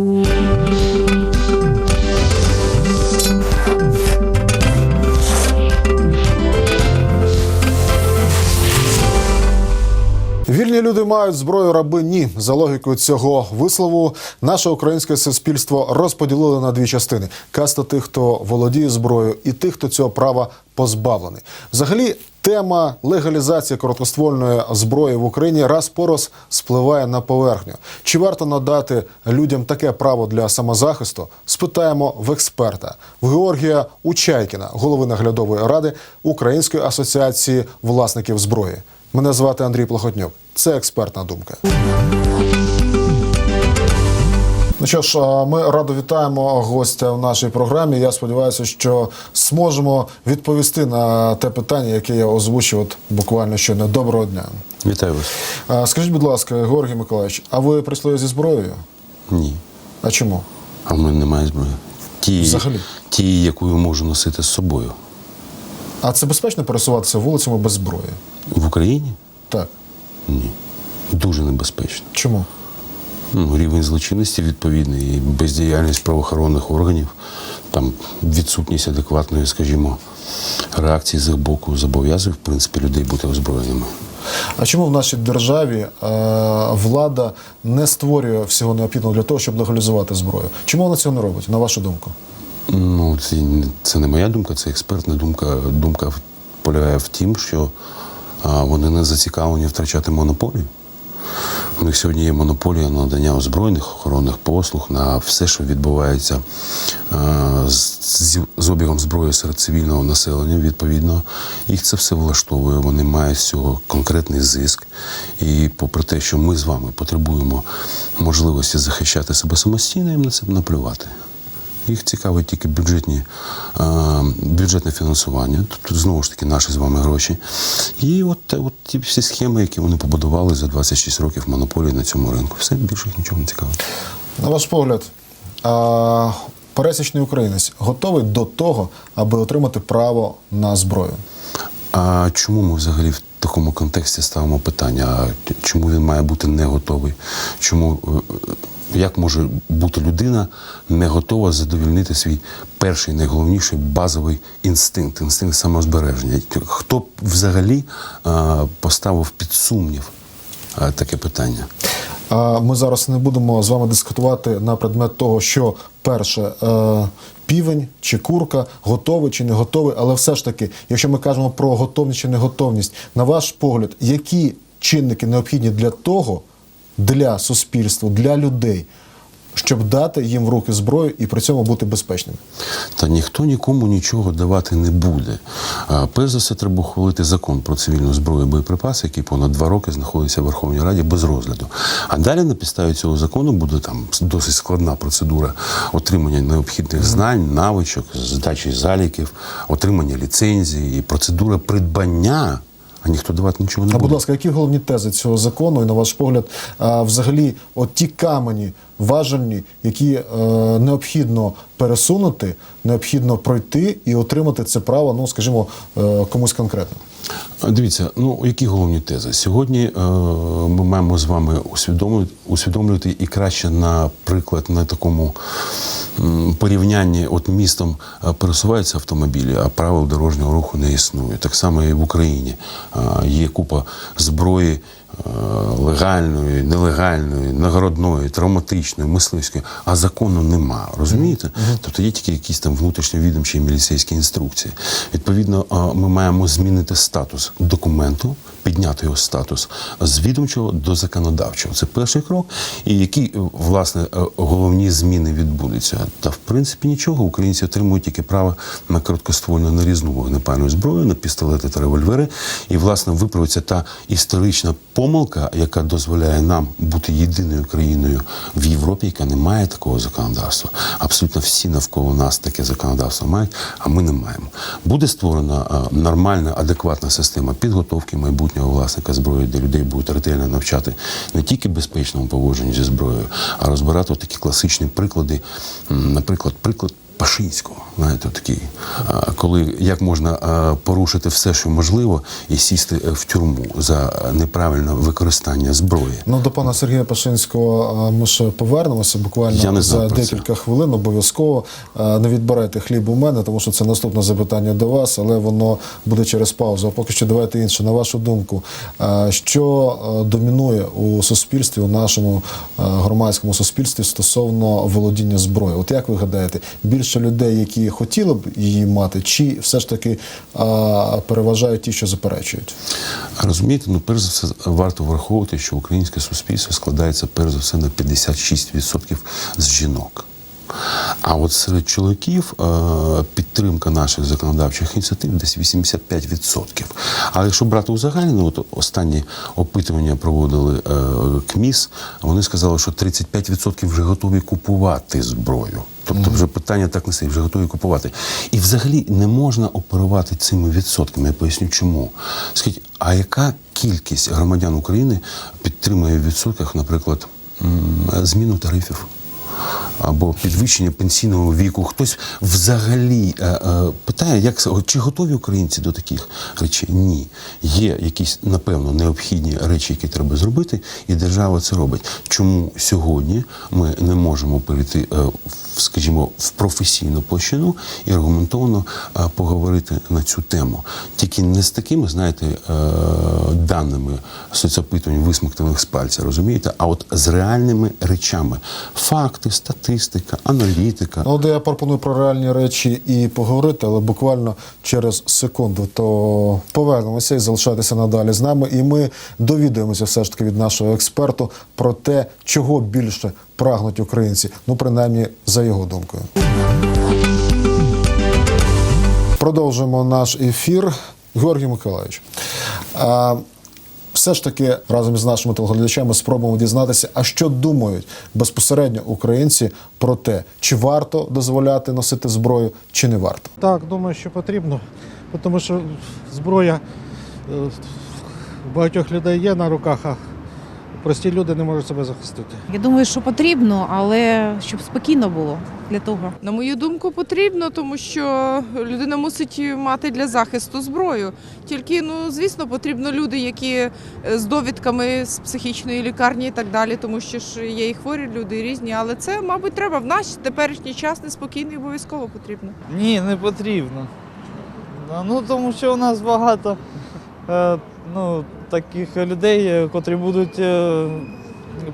Вільні люди мають зброю, раби ні. За логікою цього вислову, наше українське суспільство розподілили на дві частини: каста тих, хто володіє зброєю, і тих, хто цього права позбавлений. Взагалі, тема легалізації короткоствольної зброї в Україні раз по раз спливає на поверхню. Чи варто надати людям таке право для самозахисту? Спитаємо в експерта в Георгія Учайкіна, голови наглядової ради Української асоціації власників зброї. Мене звати Андрій Плохотнюк. Це експертна думка. Ну що ж, ми радо вітаємо гостя в нашій програмі. Я сподіваюся, що зможемо відповісти на те питання, яке я озвучив от буквально щойно. Доброго дня. Вітаю вас. Скажіть, будь ласка, Георгій Миколаївич, а ви прийшли зі зброєю? Ні. А чому? А в мене немає зброї. Ті, Взагалі? ті, яку я можу носити з собою. А це безпечно пересуватися вулицями без зброї? В Україні? Так. Ні. Дуже небезпечно. Чому? Ну, рівень злочинності відповідний, і бездіяльність правоохоронних органів, там відсутність адекватної, скажімо, реакції з їх боку зобов'язує, в принципі, людей бути озброєними. А чому в нашій державі е, влада не створює всього необхідного для того, щоб легалізувати зброю? Чому вона цього не робить, на вашу думку? Ну, це, це не моя думка, це експертна думка. Думка полягає в тім, що вони не зацікавлені втрачати монополію. У них сьогодні є монополія на надання озброєних охоронних послуг на все, що відбувається з, з, обігом зброї серед цивільного населення. Відповідно, їх це все влаштовує. Вони мають цього конкретний зиск. І попри те, що ми з вами потребуємо можливості захищати себе самостійно, їм на це наплювати. Їх цікавить тільки бюджетні, е, бюджетне фінансування, тобто знову ж таки наші з вами гроші. І от, от ті всі схеми, які вони побудували за 26 років монополії на цьому ринку. Все більше їх нічого не цікавить. На ваш погляд, а, пересічний українець готовий до того, аби отримати право на зброю? А чому ми взагалі в такому контексті ставимо питання? Чому він має бути не готовий? Чому е, як може бути людина не готова задовільнити свій перший найголовніший базовий інстинкт, інстинкт самозбереження? Хто б взагалі е, поставив під сумнів е, таке питання? Ми зараз не будемо з вами дискутувати на предмет того, що перше е, півень чи курка готовий чи не готовий, але все ж таки, якщо ми кажемо про готовність чи неготовність, на ваш погляд, які чинники необхідні для того, для суспільства, для людей, щоб дати їм в руки зброю і при цьому бути безпечними? Та ніхто нікому нічого давати не буде. Перш за все, треба ухвалити закон про цивільну зброю і боєприпаси, який понад два роки знаходиться в Верховній Раді без розгляду. А далі на підставі цього закону буде там досить складна процедура отримання необхідних знань, навичок, здачі заліків, отримання ліцензії, і процедура придбання. А ніхто давати нічого не А будь ласка, які головні тези цього закону, і на ваш погляд, взагалі, от ті камені важельні, які е, необхідно пересунути, необхідно пройти і отримати це право, ну скажімо, е, комусь конкретно. Дивіться, ну які головні тези? Сьогодні е, ми маємо з вами усвідомлювати, усвідомлювати і краще, наприклад, на такому порівнянні от містом е, пересуваються автомобілі, а правил дорожнього руху не існує. Так само і в Україні Е, є купа зброї. Е, Легальної, нелегальної, нагородної, травматичної, мисливської, а закону нема. Розумієте? Тобто є тільки якісь там внутрішньовідомчі і міліцейські інструкції. Відповідно, ми маємо змінити статус документу, підняти його статус з відомчого до законодавчого. Це перший крок. І які е, власне е, головні зміни відбудуться? Та в принципі нічого. Українці отримують тільки право на короткоствольну нарізну вогнепальну зброю, на пістолети та револьвери. І власне виправиться та історична помилка, яка дозволяє нам бути єдиною країною в Європі, яка не має такого законодавства. Абсолютно всі навколо нас таке законодавство мають, а ми не маємо. Буде створена нормальна, адекватна система підготовки майбутнього власника зброї, де людей будуть ретельно навчати не тільки безпечному поводженню зі зброєю, а розбирати такі класичні приклади. Наприклад, приклад Пашинського. Знаєте, такий, коли як можна порушити все, що можливо, і сісти е, в тюрму за неправильне використання зброї. Ну, до пана Сергія Пашинського ми ще повернемося буквально за про це. декілька хвилин. Обов'язково не відбирайте хліб у мене, тому що це наступне запитання до вас, але воно буде через паузу. А поки що давайте інше. На вашу думку, що домінує у суспільстві, у нашому громадському суспільстві стосовно володіння зброєю? От як ви гадаєте, більше людей, які хотіли б її мати, чи все ж таки а, переважають ті, що заперечують? Розумієте, ну перш за все варто враховувати, що українське суспільство складається перш за все на 56% з жінок. А от серед чоловіків е, підтримка наших законодавчих ініціатив десь 85%. Але якщо брати узагальнено, от останні опитування проводили е, КМІС, вони сказали, що 35% вже готові купувати зброю. Тобто вже питання так не стоїть, вже готові купувати. І взагалі не можна оперувати цими відсотками. Я поясню чому. Скажіть, а яка кількість громадян України підтримує в відсотках, наприклад, зміну тарифів? Або підвищення пенсійного віку. Хтось взагалі е, е, питає, як чи готові українці до таких речей? Ні. Є якісь, напевно, необхідні речі, які треба зробити, і держава це робить. Чому сьогодні ми не можемо перейти, е, в, скажімо, в професійну площину і аргументовано е, поговорити на цю тему? Тільки не з такими, знаєте, е, даними соцопитувань, висмоктаних з пальця, розумієте, а от з реальними речами. Факти, статистика, аналітика. Ну, от я пропоную про реальні речі і поговорити, але буквально через секунду. То повернемося і залишайтеся надалі з нами. І ми довідаємося все ж таки від нашого експерту про те, чого більше прагнуть українці. Ну, принаймні, за його думкою. Продовжуємо наш ефір. Георгій Миколаївич. Все ж таки разом із нашими телеглядачами спробуємо дізнатися, а що думають безпосередньо українці про те, чи варто дозволяти носити зброю, чи не варто. Так, думаю, що потрібно, тому що зброя е, у багатьох людей є на руках, а прості люди не можуть себе захистити. Я думаю, що потрібно, але щоб спокійно було для того. На мою думку, потрібно, тому що людина мусить мати для захисту зброю. Тільки, ну звісно, потрібно люди, які е, з довідками з психічної лікарні і так далі, тому що ж є і хворі люди, і різні. Але це, мабуть, треба в наш теперішній час неспокійний обов'язково потрібно. Ні, не потрібно. Ну, тому що у нас багато е, ну, таких людей, е, котрі будуть е,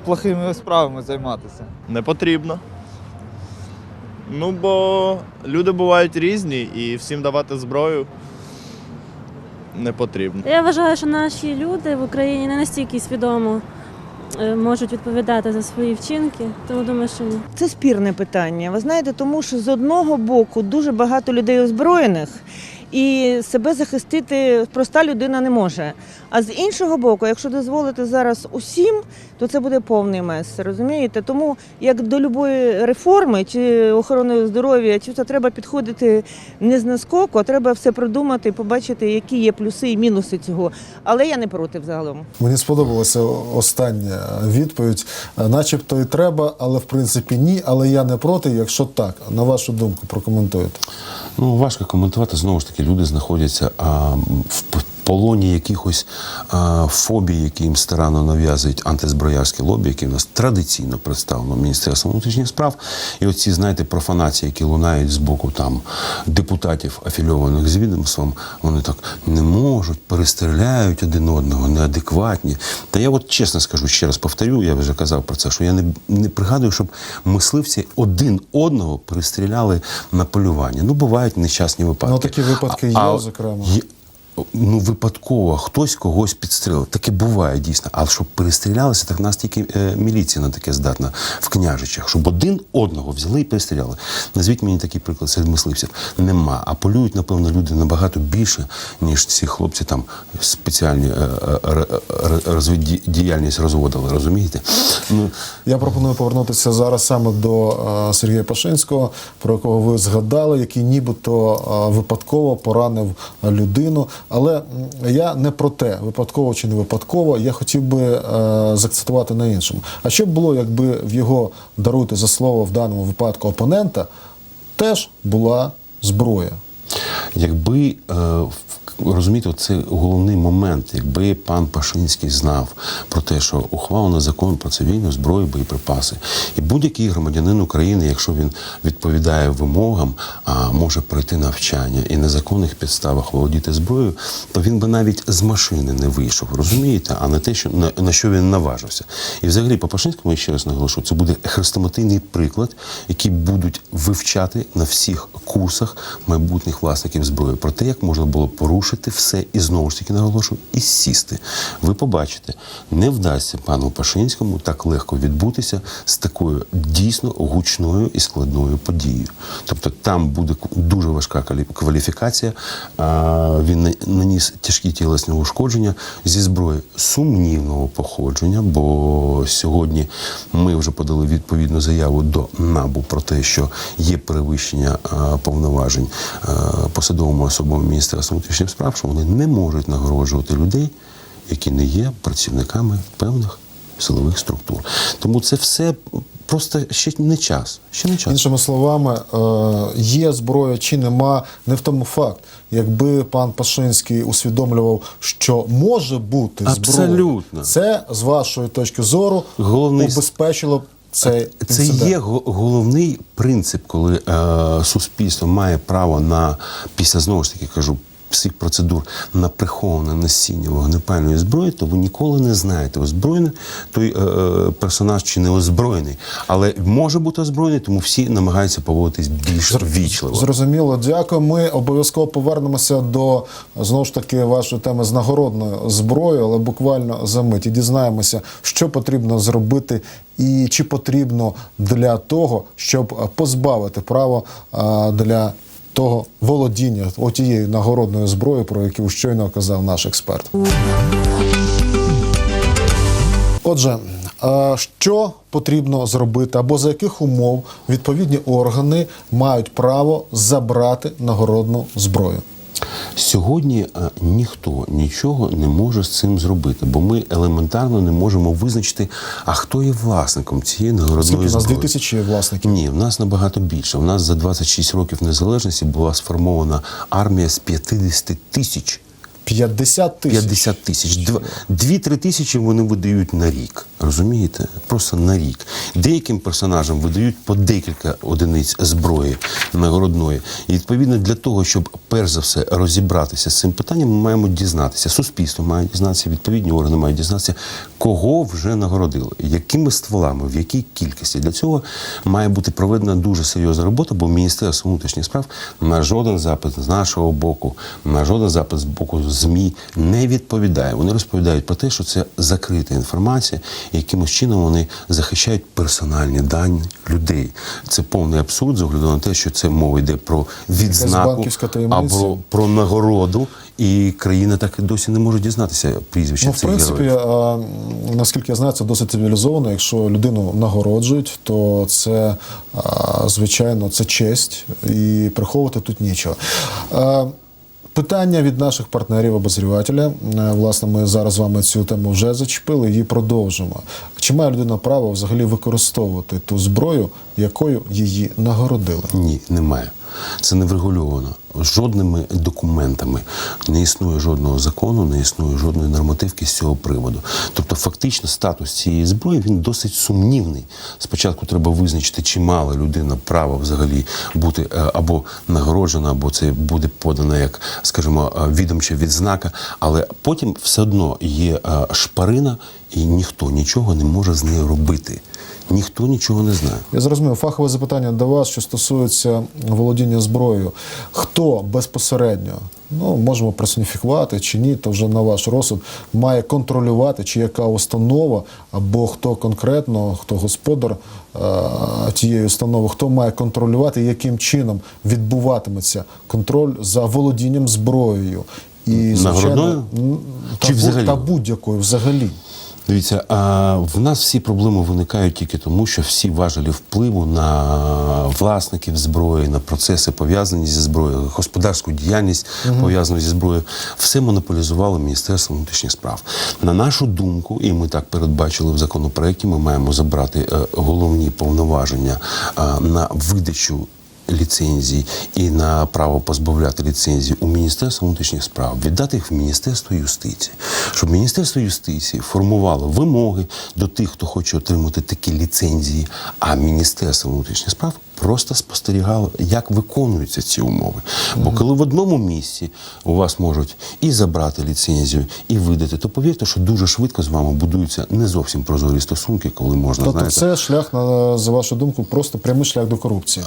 плохими справами займатися. Не потрібно. Ну, бо люди бувають різні і всім давати зброю не потрібно. Я вважаю, що наші люди в Україні не настільки свідомо е, можуть відповідати за свої вчинки, тому думаю, що ні. Це спірне питання. Ви знаєте, тому що з одного боку дуже багато людей озброєних. І себе захистити проста людина не може. А з іншого боку, якщо дозволити зараз усім, то це буде повний мес. Розумієте? Тому як до любої реформи чи охорони здоров'я, чи це треба підходити не з наскоку, а треба все продумати, побачити, які є плюси і мінуси цього. Але я не проти взагалом. Мені сподобалася остання відповідь. Е, Начебто і треба, але в принципі ні. Але я не проти, якщо так. На вашу думку, прокоментуєте. Ну, важко коментувати. Знову ж таки, люди знаходяться а, в полоні якихось а, фобій, які їм старанно нав'язують антизброярське лобі, яке в нас традиційно представлено Міністерством внутрішніх справ. І оці, знаєте, профанації, які лунають з боку там депутатів, афільованих з відомством, вони так не можуть, перестріляють один одного, неадекватні. Та я от чесно скажу, ще раз повторю, я вже казав про це, що я не, не пригадую, щоб мисливці один одного перестріляли на полюванні. Ну, бувають нещасні випадки. Ну, такі випадки є, зокрема. є- Ну, випадково хтось когось підстрелив. Таке буває дійсно. Але щоб перестрілялися, так нас тільки е, міліція на таке здатна в княжичах, щоб один одного взяли і перестріляли. Назвіть мені такий приклад серед мисливців. Нема. А полюють, напевно, люди набагато більше, ніж ці хлопці там спеціальні е, е, розвіддіяльність розводили. Розумієте? Ну, Я пропоную повернутися зараз саме до е, Сергія Пашинського, про якого ви згадали, який нібито випадково поранив людину. Але я не про те, випадково чи не випадково. Я хотів би е, закцитувати на іншому. А що б було, якби в його даруйте за слово в даному випадку опонента теж була зброя. Якби е, розумієте, це головний момент, якби пан Пашинський знав про те, що ухвалено закон про цивільну зброю, боєприпаси, і будь-який громадянин України, якщо він відповідає вимогам, а може пройти навчання і на законних підставах володіти зброєю, то він би навіть з машини не вийшов, розумієте, а не те, що на, на що він наважився. І взагалі по Пашинському я ще раз наголошую, це буде хрестоматийний приклад, який будуть вивчати на всіх курсах майбутніх власників зброї. Про те, як можна було порушити все і знову ж таки наголошую, і сісти. Ви побачите, не вдасться пану Пашинському так легко відбутися з такою дійсно гучною і складною подією. Тобто там буде дуже важка кваліфікація. Він наніс тяжкі тілесні ушкодження зі зброї сумнівного походження, бо сьогодні ми вже подали відповідну заяву до НАБУ про те, що є перевищення повноважень посадовими особами Міністерства внутрішніх що вони не можуть нагороджувати людей, які не є працівниками певних силових структур. Тому це все просто ще не час. Ще не час. Іншими словами, е, є зброя чи нема, не в тому факт. Якби пан Пашинський усвідомлював, що може бути зброя, Абсолютно. це з вашої точки зору Головний- убезпечило б цей Це інцидент. є го- головний принцип, коли е, суспільство має право на після знову ж таки кажу. Всіх процедур на приховане носіння вогнепальної зброї, то ви ніколи не знаєте, озброєний той е, е, персонаж чи не озброєний, але може бути озброєний, тому всі намагаються поводитись більш ввічливо. Зрозуміло, дякую. Ми обов'язково повернемося до знову ж таки вашої теми з нагородною зброєю, але буквально за мить і дізнаємося, що потрібно зробити. І чи потрібно для того, щоб позбавити право для того володіння отією нагородною зброєю, про яку щойно казав наш експерт. Отже, що потрібно зробити, або за яких умов відповідні органи мають право забрати нагородну зброю? Сьогодні е, ніхто нічого не може з цим зробити, бо ми елементарно не можемо визначити, а хто є власником цієї нагородної зброї. у нас зброї. 2000 власників? Ні, в нас набагато більше. У нас за 26 років незалежності була сформована армія з 50 тисяч. 50 тисяч. 50 тисяч. Дві-три тисячі вони видають на рік. Розумієте? Просто на рік. Деяким персонажам видають по декілька одиниць зброї нагородної. І відповідно для того, щоб перш за все розібратися з цим питанням, ми маємо дізнатися. Суспільство має дізнатися, відповідні органи мають дізнатися, кого вже нагородили, якими стволами, в якій кількості. Для цього має бути проведена дуже серйозна робота, бо Міністерство внутрішніх справ на жоден запит з нашого боку, на жоден запит з боку ЗМІ не відповідає. Вони розповідають про те, що це закрита інформація, і якимось чином вони захищають персональні дані людей. Це повний абсурд з огляду на те, що це мова йде про відзнаку або про нагороду, і країна так і досі не може дізнатися прізвища Ну, в цих принципі, героїв. а, наскільки я знаю, це досить цивілізовано. Якщо людину нагороджують, то це а, звичайно це честь і приховувати тут нічого. А, Питання від наших партнерів обозрівателя. Е, Власне, ми зараз з вами цю тему вже зачепили, її продовжимо. Чи має людина право взагалі використовувати ту зброю, якою її нагородили? Ні, немає. Це не врегульовано жодними документами. Не існує жодного закону, не існує жодної нормативки з цього приводу. Тобто, фактично, статус цієї зброї він досить сумнівний. Спочатку треба визначити, чи мала людина право взагалі бути е, або нагороджена, або це буде подано як, скажімо, е, відомча відзнака. Але потім все одно є е, шпарина, і ніхто нічого не може з нею робити. Ніхто нічого не знає. Я зрозумів фахове запитання до вас, що стосується володіння зброєю. Хто безпосередньо, ну можемо персоніфікувати чи ні, то вже на ваш розсуд, має контролювати, чи яка установа, або хто конкретно, хто господар е, тієї установи, хто має контролювати, яким чином відбуватиметься контроль за володінням зброєю. І, Нагородною? та, Чи взагалі? та будь-якою взагалі. Дивіться, а в нас всі проблеми виникають тільки тому, що всі важелі впливу на власників зброї, на процеси пов'язані зі зброєю, господарську діяльність пов'язану зі зброєю, все монополізувало Міністерство внутрішніх справ. На нашу думку, і ми так передбачили в законопроекті, ми маємо забрати е, головні повноваження е, на видачу ліцензії і на право позбавляти ліцензії у Міністерство внутрішніх справ, віддати їх в Міністерство юстиції, щоб Міністерство юстиції формувало вимоги до тих, хто хоче отримати такі ліцензії, а Міністерство внутрішніх справ просто спостерігало, як виконуються ці умови. Бо коли в одному місці у вас можуть і забрати ліцензію, і видати, то повірте, що дуже швидко з вами будуються не зовсім прозорі стосунки, коли можна Тобто знаєте, це шлях, на, за вашу думку, просто прямий шлях до корупції.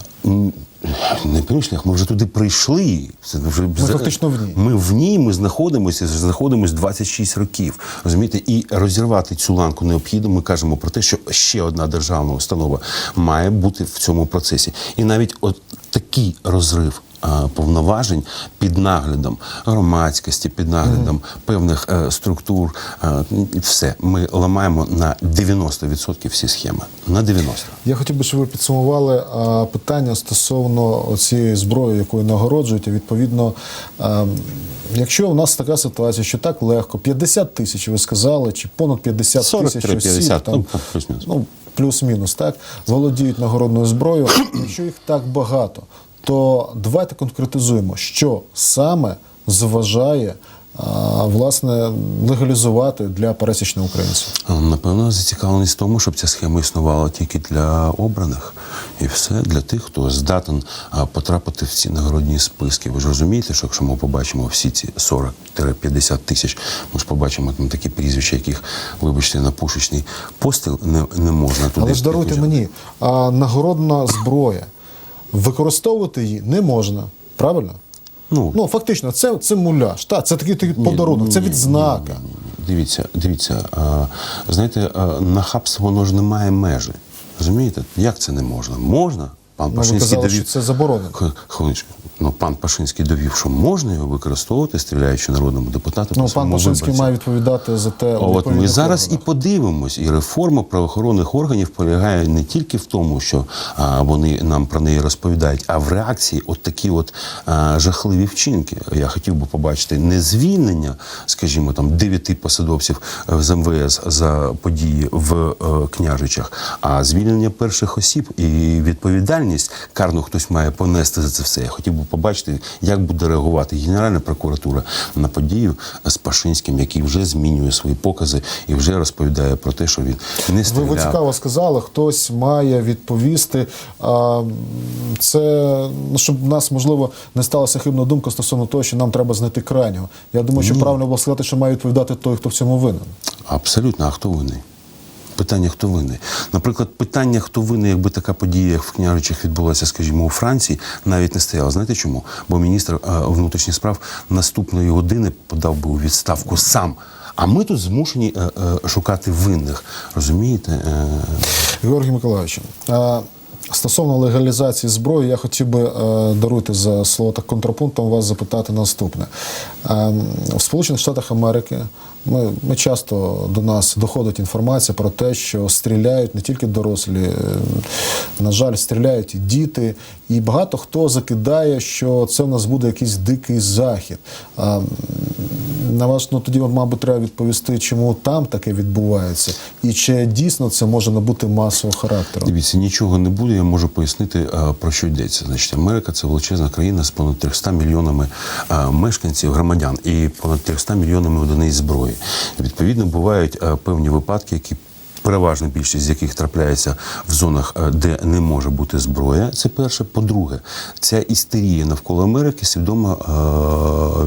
Не прямий ми вже туди прийшли. Це вже ми фактично в ній. Ми в ній, ми знаходимося, знаходимося 26 років. Розумієте, і розірвати цю ланку необхідно. Ми кажемо про те, що ще одна державна установа має бути в цьому процесі. І навіть от такий розрив. А, Повноважень під наглядом громадськості, під наглядом певних е, структур, е, все ми ламаємо на 90% всі схеми. На 90%. Я хотів би, щоб ви підсумували а, питання стосовно цієї зброї, якою нагороджують. І, Відповідно, а, якщо у нас така ситуація, що так легко, 50 тисяч, ви сказали, чи понад 50 тисяч 43-50, осіб, там, ну, ну, плюс-мінус, так, володіють нагородною зброєю. Якщо їх так багато, то давайте конкретизуємо, що саме заважає а, власне легалізувати для пересічного українця. Напевно, зацікавленість в тому, щоб ця схема існувала тільки для обраних, і все для тих, хто здатен потрапити в ці нагородні списки. Ви ж розумієте, що якщо ми побачимо всі ці 40-50 тисяч, ми ж побачимо там такі прізвища, яких, вибачте, на пушечний постріл не, не можна туди. Але ж даруйте мені, а нагородна зброя, використовувати її не можна. Правильно? Ну, Ну, фактично, це, це муляж. Та це такий, такий подарунок, це відзнака. Дивіться, дивіться, а, знаєте, а, нахабство воно ж не має межі. Розумієте? Як це не можна? Можна? Пан Ну, ви казали, довів. що це заборонено. Хвилиночку. Ну, пан Пашинський довів, що можна його використовувати, стріляючи народному депутату. Ну, пан Пашинський виборцю. має відповідати за те. От ми зараз і подивимось, і реформа правоохоронних органів полягає не тільки в тому, що а, вони нам про неї розповідають, а в реакції от такі от а, жахливі вчинки. Я хотів би побачити не звільнення, скажімо, там дев'яти посадовців е, з МВС за події в е, княжичах, а звільнення перших осіб і відповідальність карну хтось має понести за це все. Я хотів би побачити, як буде реагувати Генеральна прокуратура на подію з Пашинським, який вже змінює свої покази і вже розповідає про те, що він не стріляв. ви цікаво сказали, хтось має відповісти. Це ну, щоб в нас можливо не сталася хибна думка стосовно того, що нам треба знайти крайнього. Я думаю, що правильно було сказати, що має відповідати той, хто в цьому винен. Абсолютно, а хто винний? Питання, хто винний. Наприклад, питання, хто винний, якби така подія, як в Княжичах відбулася, скажімо, у Франції, навіть не стояло. Знаєте чому? Бо міністр е, внутрішніх справ наступної години подав би у відставку сам. А ми тут змушені е, е, шукати винних. Розумієте? Е, Георгій Миколаївич, стосовно легалізації зброї, я хотів би е, даруйте за слово так контрапунктом вас запитати наступне. В Сполучених Штатах Америки ми, ми часто до нас доходить інформація про те, що стріляють не тільки дорослі, е, на жаль, стріляють і діти, і багато хто закидає, що це в нас буде якийсь дикий захід. На вас ну тоді, мабуть, треба відповісти, чому там таке відбувається, і чи дійсно це може набути масового характеру. Дивіться, нічого не буде. Я можу пояснити е, про що йдеться. Значить, Америка це величезна країна з понад 300 мільйонами е, мешканців, громадян і понад 300 мільйонами одиниць зброї. Відповідно, бувають е, певні випадки, які. Переважна більшість з яких трапляється в зонах, е, де не може бути зброя. Це перше. По-друге, ця істерія навколо Америки свідомо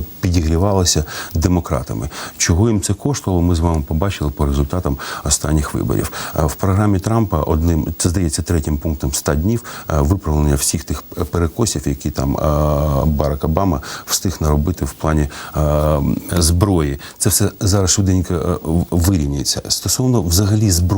е, підігрівалася демократами. Чого їм це коштувало? Ми з вами побачили по результатам останніх виборів. Е, В програмі Трампа одним це здається третім пунктом 100 днів е, виправлення всіх тих перекосів, які там е, Барак Обама встиг наробити в плані е, зброї. Це все зараз швиденько вирівняється. Стосовно взагалі зброї.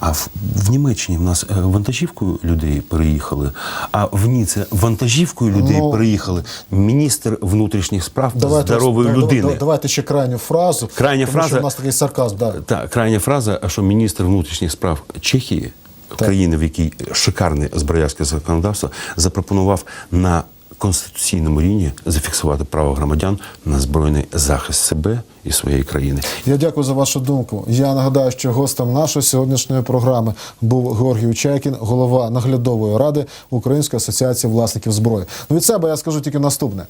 А в, в Німеччині в нас е, вантажівкою людей переїхали, а в Ніце вантажівкою людей Ну, переїхали міністр внутрішніх справ Давайте здорової да- людини. да- Давайте ще крайню фразу. Крайня тому, що в нас такий сарказм. Да. Та крайня фраза, що міністр внутрішніх справ Чехії, країни, в якій шикарне зброярське законодавство, запропонував на конституційному рівні зафіксувати право громадян на збройний захист себе і своєї країни. Я дякую за вашу думку. Я нагадаю, що гостем нашої сьогоднішньої програми був Георгій Учайкін, голова наглядової ради Української асоціації власників зброї. Ну від себе я скажу тільки наступне: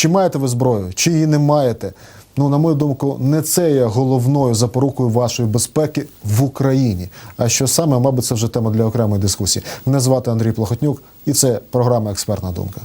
чи маєте ви зброю, чи її не маєте? Ну, на мою думку, не це є головною запорукою вашої безпеки в Україні. А що саме, мабуть, це вже тема для окремої дискусії. Мене звати Андрій Плохотнюк, і це програма Експертна думка.